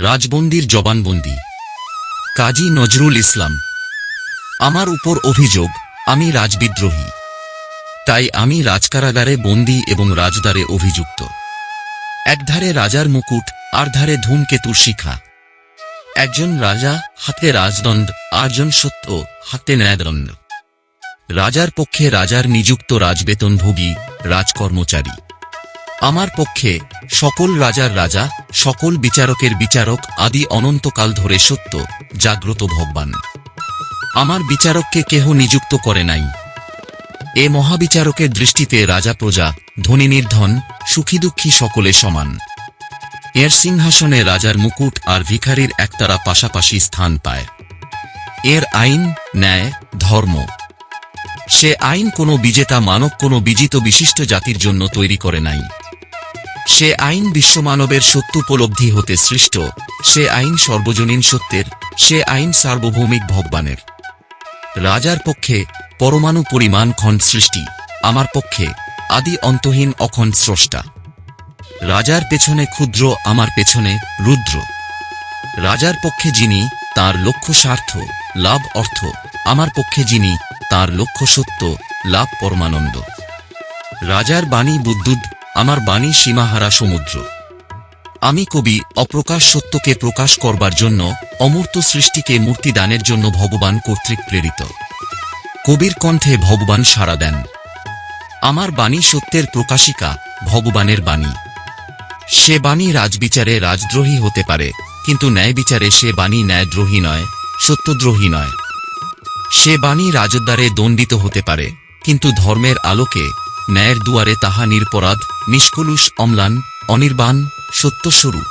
রাজবন্দির জবানবন্দি। কাজী নজরুল ইসলাম, আমার উপর অভিযোগ, আমি রাজবিদ্রোহী। তাই আমি রাজকারাগারে বন্দী এবং রাজদারে অভিযুক্ত। একধারে রাজার মুকুট আর ধারে ধূমকেতুর শিখা। একজন রাজা হাতে রাজদণ্ড, আরজন সত্য হাতে ন্যায়দণ্ড। রাজার পক্ষে রাজার নিযুক্ত রাজবেতনভোগী রাজকর্মচারী। আমার পক্ষে সকল রাজার রাজা, সকল বিচারকের বিচারক আদি অনন্তকাল ধরে সত্য, জাগ্রত ভগবান। আমার বিচারককে কেহ নিযুক্ত করে নাই। এ মহাবিচারকের দৃষ্টিতে রাজা প্রজা, ধনী নির্ধন, সুখী দুঃখী সকলে সমান। এর সিংহাসনে রাজার মুকুট আর ভিখারির একতারা পাশাপাশি স্থান পায়। এর আইন, ন্যায়, ধর্ম। সে আইন কোনো বিজেতা, মানব কোনো বিজিত বিশিষ্ট জাতির জন্য তৈরি করে নাই। সে আইন বিশ্বমানবের সত্য উপলব্ধি হতে সৃষ্ট, সে আইন সর্বজনীন সত্যের, সে আইন সার্বভৌমিক ভগবানের। রাজার পক্ষে পরমাণু পরিমাণ খণ্ড সৃষ্টি, আমার পক্ষে আদি অন্তহীন অখণ্ড স্রষ্টা। রাজার পেছনে ক্ষুদ্র, আমার পেছনে রুদ্র। রাজার পক্ষে যিনি, তার লক্ষ্য স্বার্থ, লাভ অর্থ, আমার পক্ষে যিনি, তার লক্ষ্য সত্য, লাভ পরমানন্দ। রাজার বাণী বুদ্ধুদ আমার বাণী সীমাহারা সমুদ্র। আমি কবি অপ্রকাশ সত্যকে প্রকাশ করবার জন্য অমূর্ত সৃষ্টিকে মূর্তিদানের জন্য ভগবান কর্তৃক প্রেরিত। কবির কণ্ঠে ভগবান সাড়া দেন। আমার বাণী সত্যের প্রকাশিকা ভগবানের বাণী। সে বাণী রাজবিচারে রাজদ্রোহী হতে পারে, কিন্তু ন্যায় বিচারে সে বাণী ন্যায়দ্রোহী নয়, সত্যদ্রোহী নয়। সে বাণী রাজদ্বারে দণ্ডিত হতে পারে, কিন্তু ধর্মের আলোকে ন্যায়ের দুয়ারে তাহা নিরপরাধ, নিষ্কলুষ, অম্লান, অনির্বাণ, সত্যস্বরূপ।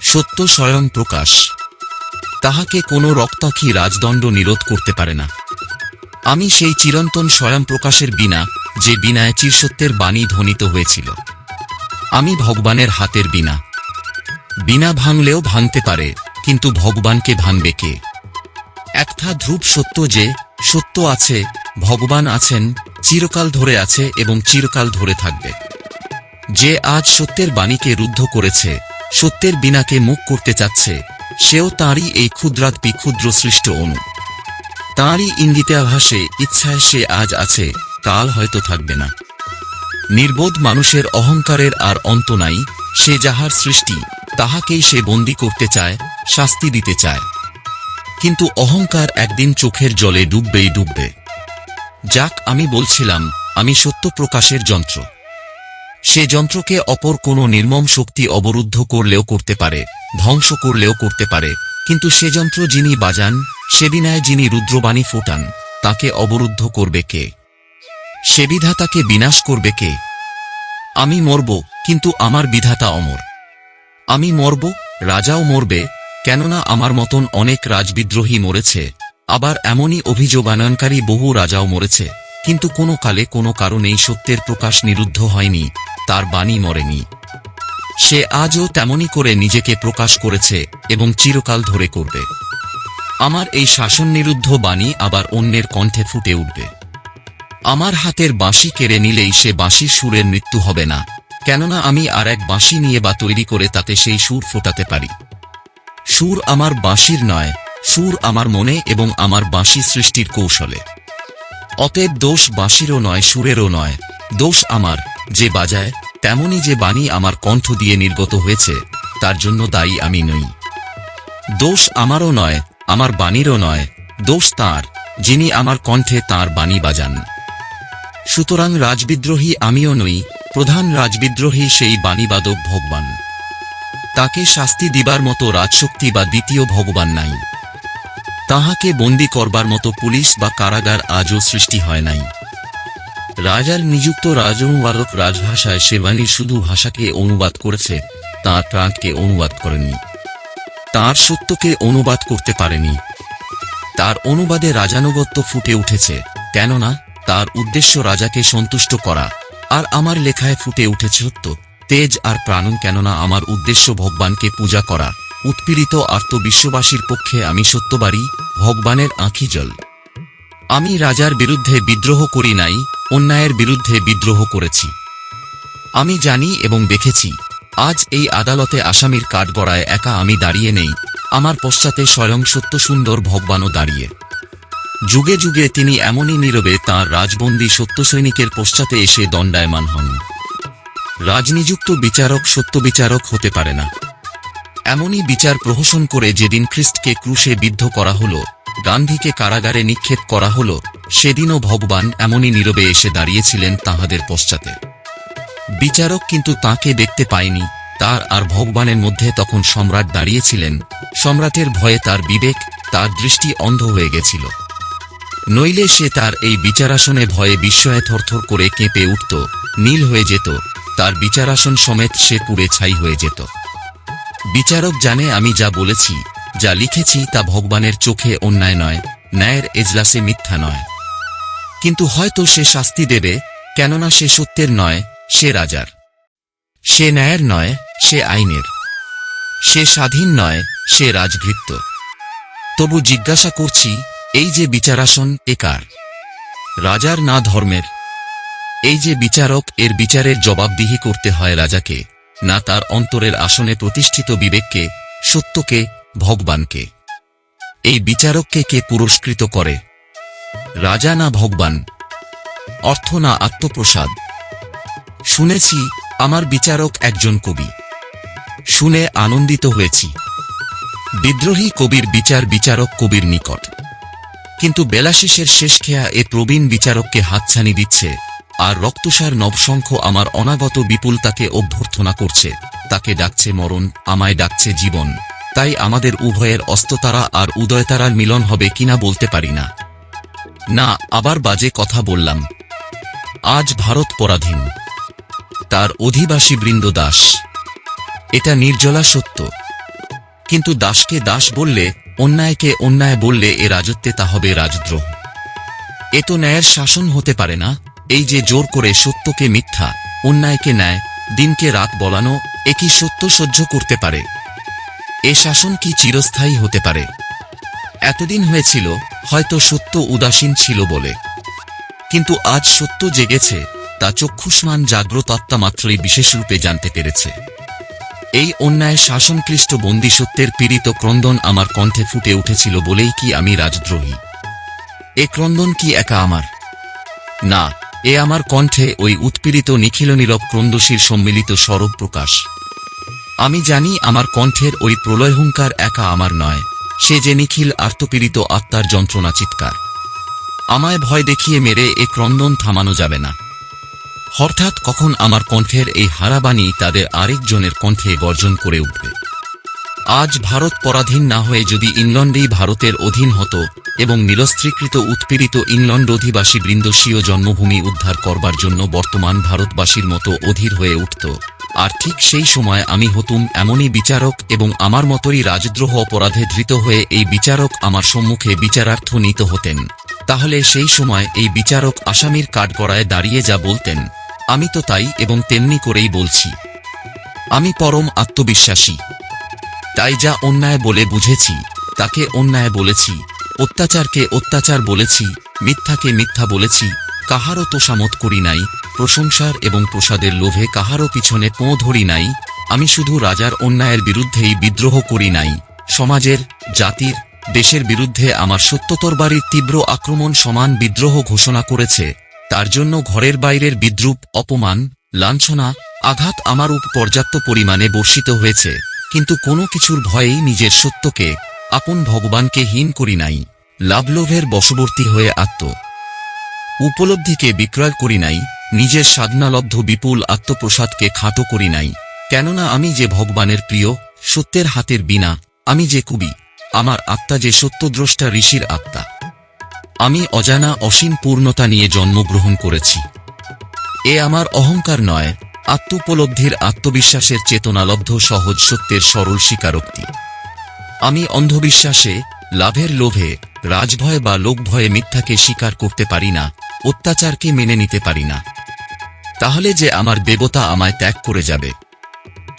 সত্য স্বয়ং প্রকাশ। তাহাকে কোনো রক্তাক্ষী রাজদণ্ড নিরোধ করতে পারে না। আমি সেই চিরন্তন স্বয়ং প্রকাশের বিনা যে বিনায় চিরসত্যের বাণী ধ্বনিত হয়েছিল। আমি ভগবানের হাতের বিনা বিনা ভাঙলেও ভাঙতে পারে, কিন্তু ভগবানকে ভাঙবে কে? একটা ধ্রুব সত্য যে সত্য আছে, ভগবান আছেন, চিরকাল ধরে আছে এবং চিরকাল ধরে থাকবে। যে আজ সত্যের বাণীকে রুদ্ধ করেছে, সত্যের বিনাকে মুখ করতে চাচ্ছে, সেও তাঁরই এই ক্ষুদ্রাৎপি ক্ষুদ্র সৃষ্ট অনু। তাঁরই ইঙ্গিতে আভাসে, ইচ্ছায় সে আজ আছে, কাল হয়তো থাকবে না। নির্বোধ মানুষের অহংকারের আর অন্ত নাই, সে যাহার সৃষ্টি, তাহাকেই সে বন্দি করতে চায়, শাস্তি দিতে চায়। কিন্তু অহংকার একদিন চোখের জলে ডুববেই ডুববে। যাক, আমি বলছিলাম, আমি সত্য প্রকাশের যন্ত্র। সে যন্ত্রকে অপর কোনো নির্মম শক্তি অবরুদ্ধ করলেও করতে পারে, ধ্বংস করলেও করতে পারে, কিন্তু সে যন্ত্র যিনি বাজান, সে বিনায় যিনি রুদ্রবাণী ফোটান, তাকে অবরুদ্ধ করবে কে? সে বিধাতাকে বিনাশ করবে কে? আমি মরব, কিন্তু আমার বিধাতা অমর। আমি মরব, রাজাও মরবে কেননা আমার মতন অনেক রাজবিদ্রোহী মরেছে, আবার এমনই অভিযোগ আনয়নকারী বহু রাজাও মরেছে, কিন্তু কোনো কালে কোনো কারণেই সত্যের প্রকাশ নিরুদ্ধ হয়নি, তার বাণী মরেনি। সে আজও তেমনি করে নিজেকে প্রকাশ করেছে এবং চিরকাল ধরে করবে। আমার এই শাসন নিরুদ্ধ বাণী আবার অন্যের কণ্ঠে ফুটে উঠবে। আমার হাতের বাঁশি কেড়ে নিলেই সে বাঁশির সুরের মৃত্যু হবে না, কেননা আমি আর এক বাঁশি নিয়ে বা তৈরি করে তাতে সেই সুর ফোটাতে পারি। সুর আমার বাঁশির নয়, সুর আমার মনে এবং আমার বাঁশি সৃষ্টির কৌশলে। অতএব দোষ বাঁশিরও নয়, সুরেরও নয়, দোষ আমার, যে বাজায়, তেমনি যে বাণী আমার কণ্ঠ দিয়ে নির্গত হয়েছে, তার জন্য দায়ী আমি নই। দোষ আমারও নয়, আমার বাণীরও নয়, দোষ তার, যিনি আমার কণ্ঠে তার বাণী বাজান। সুতরাং রাজবিদ্রোহী আমিও নই, প্রধান রাজবিদ্রোহী সেই বাণীবাদক ভগবান। তাকে শাস্তি দিবার মতো রাজশক্তি বা দ্বিতীয় ভগবান নাই। তাহাকে বন্দি করবার মতো পুলিশ বা কারাগার আজও সৃষ্টি হয় নাই। রাজার নিযুক্ত রাজনুবাদক রাজভাষায় সেবাণী শুধু ভাষাকে অনুবাদ করেছে তাঁর প্রাণকে অনুবাদ করেনি। তার সত্যকে অনুবাদ করতে পারেনি। তার অনুবাদে রাজানুগত্য ফুটে উঠেছে, কেননা তার উদ্দেশ্য রাজাকে সন্তুষ্ট করা, আর আমার লেখায় ফুটে উঠেছে সত্য। তেজ আর প্রাণন কেননা আমার উদ্দেশ্য ভগবানকে পূজা করা। উৎপীড়িত আর্ত বিশ্ববাসীর পক্ষে আমি সত্যবাড়ি ভগবানের আঁখি জল। আমি রাজার বিরুদ্ধে বিদ্রোহ করি নাই, অন্যায়ের বিরুদ্ধে বিদ্রোহ করেছি। আমি জানি এবং দেখেছি, আজ এই আদালতে আসামির কাঠগড়ায় একা আমি দাঁড়িয়ে নেই, আমার পশ্চাতে স্বয়ং সত্য সুন্দর ভগবানও দাঁড়িয়ে। যুগে যুগে তিনি এমনই নীরবে তাঁর রাজবন্দী সত্য সৈনিকের পশ্চাতে এসে দণ্ডায়মান হন। রাজনিযুক্ত বিচারক সত্য বিচারক হতে পারে না। এমনই বিচার প্রহসন করে যেদিন খ্রিস্টকে ক্রুশে বিদ্ধ করা হল, গান্ধীকে কারাগারে নিক্ষেপ করা হল, সেদিনও ভগবান এমনই নীরবে এসে দাঁড়িয়েছিলেন তাহাদের পশ্চাতে। বিচারক কিন্তু তাকে দেখতে পায়নি, তার আর ভগবানের মধ্যে তখন সম্রাট দাঁড়িয়েছিলেন, সম্রাটের ভয়ে তার বিবেক, তার দৃষ্টি অন্ধ হয়ে গেছিল। নইলে সে তার এই বিচারাসনে ভয়ে বিস্ময়ে থরথর করে কেঁপে উঠত, নীল হয়ে যেত তার বিচারাসন সমেত সে পুড়ে ছাই হয়ে যেত। বিচারক জানে আমি যা বলেছি, যা লিখেছি তা ভগবানের চোখে অন্যায় নয়, ন্যায়ের এজলাসে মিথ্যা নয়। কিন্তু হয়তো সে শাস্তি দেবে, কেননা সে সত্যের নয়, সে রাজার। সে ন্যায়ের নয়, সে আইনের। সে স্বাধীন নয়, সে রাজভৃত্য। তবু জিজ্ঞাসা করছি, এই যে বিচারাসন একার রাজার না ধর্মের? এই যে বিচারক, এর বিচারের জবাবদিহি করতে হয় রাজাকে, না তার অন্তরের আসনে প্রতিষ্ঠিত বিবেককে, সত্যকে, ভগবানকে। এই বিচারককে কে পুরস্কৃত করে? রাজা না ভগবান? অর্থ না আত্মপ্রসাদ? শুনেছি, আমার বিচারক একজন কবি। শুনে আনন্দিত হয়েছি। বিদ্রোহী কবির বিচার বিচারক কবির নিকট। কিন্তু বেলাশেষের শেষ খেয়া এ প্রবীণ বিচারককে হাতছানি দিচ্ছে আর রক্তসার নবশঙ্খ আমার অনাগত বিপুল তাকে অভ্যর্থনা করছে। তাকে ডাকছে মরণ, আমায় ডাকছে জীবন। তাই আমাদের উভয়ের অস্ততারা আর উদয়তারার মিলন হবে কিনা বলতে পারি না। না, আবার বাজে কথা বললাম। আজ ভারত পরাধীন। তার অধিবাসী বৃন্দ দাস। এটা নির্জলা সত্য। কিন্তু দাসকে দাস বললে, অন্যায়কে অন্যায় বললে এ রাজত্বে তা হবে রাজদ্রোহ। এ তো ন্যায়ের শাসন হতে পারে না। এই যে জোর করে সত্যকে মিথ্যা, অন্যায়কে ন্যায়, দিনকে রাত বলানো এ কি সত্য সহ্য করতে পারে। এ শাসন কি চিরস্থায়ী হতে পারে? এতদিন হয়েছিল, হয়তো সত্য উদাসীন ছিল বলে। কিন্তু আজ সত্য জেগেছে, তা চক্ষুষ্মান জাগ্রত আত্মা মাত্রই বিশেষরূপে জানতে পেরেছে। এই অন্যায় শাসনক্লিষ্ট বন্দি সত্যের পীড়িত ক্রন্দন আমার কণ্ঠে ফুটে উঠেছিল বলেই কি আমি রাজদ্রোহী। এ ক্রন্দন কি একা আমার? না এ আমার কণ্ঠে ওই উৎপীড়িত নিখিল নীরব ক্রন্দশীর সম্মিলিত স্বরূপ প্রকাশ। আমি জানি আমার কণ্ঠের ওই প্রলয়হুঙ্কার একা আমার নয়, সে যে নিখিল আর্তপীড়িত আত্মার যন্ত্রণা চিৎকার। আমায় ভয় দেখিয়ে মেরে এ ক্রন্দন থামানো যাবে না। হঠাৎ কখন আমার কণ্ঠের এই হারাবাণী তাদের আরেকজনের কণ্ঠে গর্জন করে উঠবে। আজ ভারত পরাধীন না হয়ে যদি ইংল্যান্ডেই ভারতের অধীন হতো এবং নিরস্ত্রীকৃত উৎপীড়িত ইংল্যান্ড অধিবাসী বৃন্দস্বীয় জন্মভূমি উদ্ধার করবার জন্য বর্তমান ভারতবাসীর মতো অধীর হয়ে উঠত। আর ঠিক সেই সময় আমি হতুম এমনই বিচারক এবং আমার মতোই রাজদ্রোহ অপরাধে ধৃত হয়ে এই বিচারক আমার সম্মুখে বিচারার্থ নিত হতেন। তাহলে সেই সময় এই বিচারক আসামির কাঠগড়ায় দাঁড়িয়ে যা বলতেন, আমি তো তাই এবং তেমনি করেই বলছি। আমি পরম আত্মবিশ্বাসী। তাই যা অন্যায় বলে বুঝেছি, তাকে অন্যায় বলেছি। অত্যাচারকে অত্যাচার বলেছি, মিথ্যাকে মিথ্যা বলেছি, কাহারও তোষামত করি নাই, প্রশংসার এবং প্রসাদের লোভে কাহারও পিছনে পোঁ ধরি নাই, আমি শুধু রাজার অন্যায়ের বিরুদ্ধেই বিদ্রোহ করি নাই, সমাজের, জাতির, দেশের বিরুদ্ধে আমার সত্যতর বাড়ির তীব্র আক্রমণ সমান বিদ্রোহ ঘোষণা করেছে, তার জন্য ঘরের বাইরের বিদ্রুপ, অপমান, লাঞ্ছনা, আঘাত আমার উপ পর্যাপ্ত পরিমাণে বর্ষিত হয়েছে, কিন্তু কোনো কিছুর ভয়েই নিজের সত্যকে আপন ভগবানকে হীন করি নাই, লাভলোভের বশবর্তী হয়ে আত্ম। উপলব্ধিকে বিক্রয় করি নাই, নিজের সাধনালব্ধ বিপুল আত্মপ্রসাদকে খাটো করি নাই, কেননা আমি যে ভগবানের প্রিয়, সত্যের হাতের বিনা আমি যে কবি, আমার আত্মা যে সত্যদ্রষ্টা ঋষির আত্মা। আমি অজানা অসীম পূর্ণতা নিয়ে জন্মগ্রহণ করেছি। এ আমার অহংকার নয়, আত্মোপলব্ধির আত্মবিশ্বাসের চেতনালব্ধ সহজ সত্যের সরল স্বীকারোক্তি। আমি অন্ধবিশ্বাসে, লাভের লোভে, রাজভয় বা লোকভয়ে মিথ্যাকে স্বীকার করতে পারি না, অত্যাচারকে মেনে নিতে পারি না। তাহলে যে আমার দেবতা আমায় ত্যাগ করে যাবে।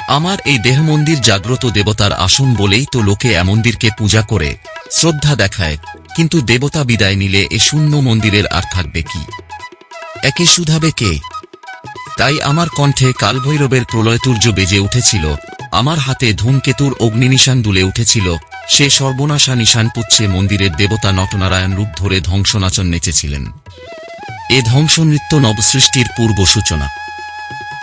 আমার এই দেহমন্দির জাগ্রত দেবতার আসন বলেই তো লোকে এ মন্দিরকে পূজা করে, শ্রদ্ধা দেখায়, কিন্তু দেবতা বিদায় নিলে এ শূন্য মন্দিরের আর থাকবে কি? একে শুধাবে কে? তাই আমার কণ্ঠে কালভৈরবের প্রলয়তুর্য বেজে উঠেছিল। আমার হাতে ধূমকেতুর অগ্নিনিশান দুলে উঠেছিল। সে সর্বনাশা নিশান পুচ্ছে মন্দিরের দেবতা নটনারায়ণ রূপ ধরে ধ্বংসনাচন নেচেছিলেন। এ ধ্বংস নৃত্য নবসৃষ্টির পূর্ব সূচনা।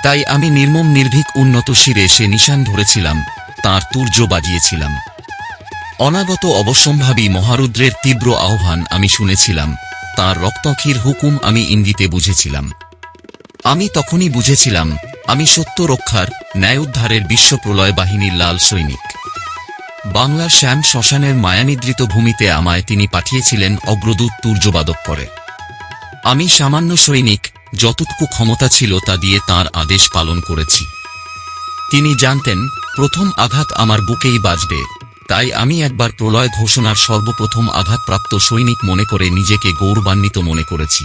তাই আমি নির্মম নির্ভীক উন্নত শিরে সে নিশান ধরেছিলাম, তাঁর তুর্য বাজিয়েছিলাম। অনাগত অবশ্যম্ভাবী মহারুদ্রের তীব্র আহ্বান আমি শুনেছিলাম, তাঁর রক্তক্ষীর হুকুম আমি ইঙ্গিতে বুঝেছিলাম। আমি তখনই বুঝেছিলাম, আমি সত্য রক্ষার ন্যায় উদ্ধারের বিশ্বপ্রলয় বাহিনীর লাল সৈনিক। বাংলার শ্যাম শ্মশানের মায়ানিদ্রিত ভূমিতে আমায় তিনি পাঠিয়েছিলেন অগ্রদূত তুর্যবাদক করে। আমি সামান্য সৈনিক, যতটুকু ক্ষমতা ছিল তা দিয়ে তার আদেশ পালন করেছি। তিনি জানতেন, প্রথম আঘাত আমার বুকেই বাজবে, তাই আমি একবার প্রলয় ঘোষণার সর্বপ্রথম আঘাতপ্রাপ্ত সৈনিক মনে করে নিজেকে গৌরবান্বিত মনে করেছি।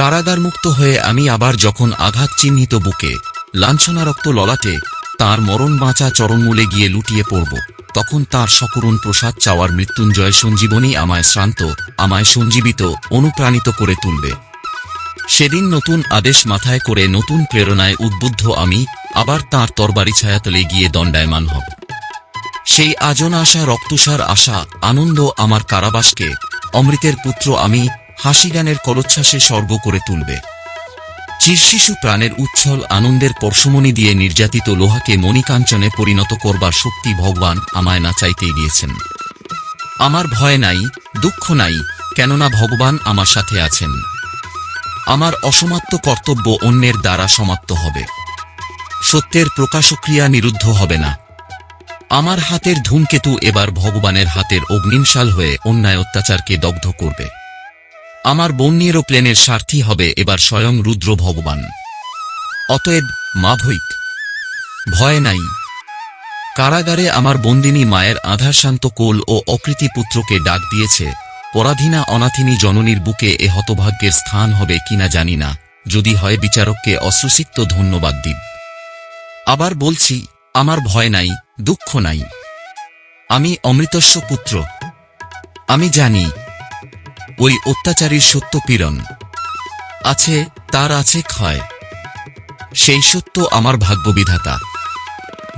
কারাগারমুক্ত হয়ে আমি আবার যখন আঘাত চিহ্নিত বুকে লাঞ্ছনারক্ত ললাটে তার মরণ বাঁচা চরণমূলে গিয়ে লুটিয়ে পড়ব, তখন তার সকরুণ প্রসাদ চাওয়ার মৃত্যুঞ্জয় সঞ্জীবনী আমায় শ্রান্ত, আমায় সঞ্জীবিত, অনুপ্রাণিত করে তুলবে। সেদিন নতুন আদেশ মাথায় করে নতুন প্রেরণায় উদ্বুদ্ধ আমি আবার তার তরবারি ছায়াতলে গিয়ে দণ্ডায়মান হব। সেই আজন আশা রক্তসার আশা, আনন্দ আমার কারাবাসকে, অমৃতের পুত্র আমি হাসিগানের কলোচ্ছ্বাসে স্বর্গ করে তুলবে। চিরশিশু প্রাণের উচ্ছল আনন্দের পরশমণি দিয়ে নির্যাতিত লোহাকে মণিকাঞ্চনে পরিণত করবার শক্তি ভগবান আমায় না চাইতেই দিয়েছেন। আমার ভয় নাই, দুঃখ নাই, কেননা ভগবান আমার সাথে আছেন। আমার অসমাপ্ত কর্তব্য অন্যের দ্বারা সমাপ্ত হবে। সত্যের প্রকাশক্রিয়া নিরুদ্ধ হবে না। আমার হাতের ধূমকেতু এবার ভগবানের হাতের অগ্নিমশাল হয়ে অন্যায় অত্যাচারকে দগ্ধ করবে। আমার বন্যের প্লেনের স্বার্থী হবে এবার স্বয়ং রুদ্র ভগবান। অতএব মা ভৈক ভয় নাই। কারাগারে আমার বন্দিনী মায়ের আধারশান্ত কোল ও অকৃতি পুত্রকে ডাক দিয়েছে, পরাধীনা অনাথিনী জননীর বুকে এ হতভাগ্যের স্থান হবে কিনা জানি না, যদি হয় বিচারককে অশ্রুসিক্ত ধন্যবাদ দিব আবার বলছি, আমার ভয় নাই, দুঃখ নাই। আমি অমৃতস্ব পুত্র। আমি জানি ওই অত্যাচারীর সত্য পীড়ন। আছে, তার আছে ক্ষয়। সেই সত্য আমার ভাগ্যবিধাতা,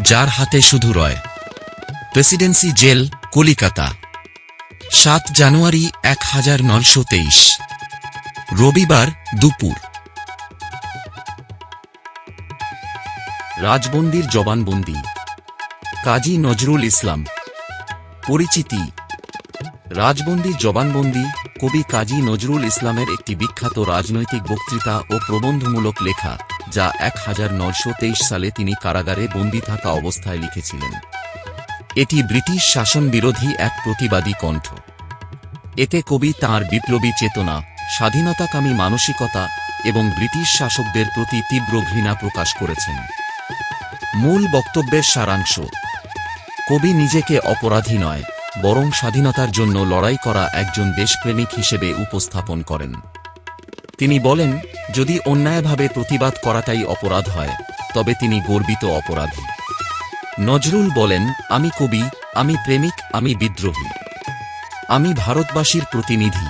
যার হাতে শুধু রয়। Presidency jail, Calcutta. সাত জানুয়ারি এক হাজার নয়শো তেইশ, রবিবার দুপুর। রাজবন্দির জবানবন্দি। কাজী নজরুল ইসলাম। পরিচিতি। রাজবন্দির জবানবন্দি কবি কাজী নজরুল ইসলামের একটি বিখ্যাত রাজনৈতিক বক্তৃতা ও প্রবন্ধমূলক লেখা, যা এক হাজার নয়শো তেইশ সালে তিনি কারাগারে বন্দী থাকা অবস্থায় লিখেছিলেন। এটি ব্রিটিশ শাসন বিরোধী এক প্রতিবাদী কণ্ঠ। এতে কবি তাঁর বিপ্লবী চেতনা, স্বাধীনতাকামী মানসিকতা এবং ব্রিটিশ শাসকদের প্রতি তীব্র ঘৃণা প্রকাশ করেছেন। মূল বক্তব্যের সারাংশ, কবি নিজেকে অপরাধী নয় বরং স্বাধীনতার জন্য লড়াই করা একজন দেশপ্রেমিক হিসেবে উপস্থাপন করেন। তিনি বলেন, যদি অন্যায়ভাবে প্রতিবাদ করাটাই অপরাধ হয়, তবে তিনি গর্বিত অপরাধী। নজরুল বলেন, আমি কবি, আমি প্রেমিক, আমি বিদ্রোহী। আমি ভারতবাসীর প্রতিনিধি।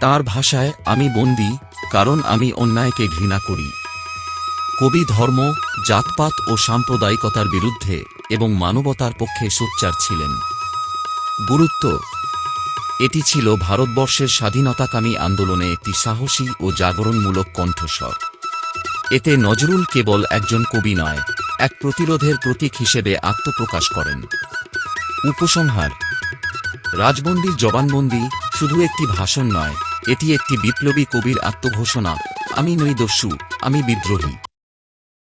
তার ভাষায় আমি বন্দী, কারণ আমি অন্যায়কে ঘৃণা করি। কবি ধর্ম, জাতপাত ও সাম্প্রদায়িকতার বিরুদ্ধে এবং মানবতার পক্ষে সোচ্চার ছিলেন। গুরুত্ব। এটি ছিল ভারতবর্ষের স্বাধীনতাকামী আন্দোলনে একটি সাহসী ও জাগরণমূলক কণ্ঠস্বর। এতে নজরুল কেবল একজন কবি নয়, এক প্রতিরোধের প্রতীক হিসেবে আত্মপ্রকাশ করেন। উপসংহার রাজবন্দির জবানবন্দি শুধু একটি ভাষণ নয়, এটি একটি বিপ্লবী কবির আত্মঘোষণা, আমি নই দস্যু আমি বিদ্রোহী।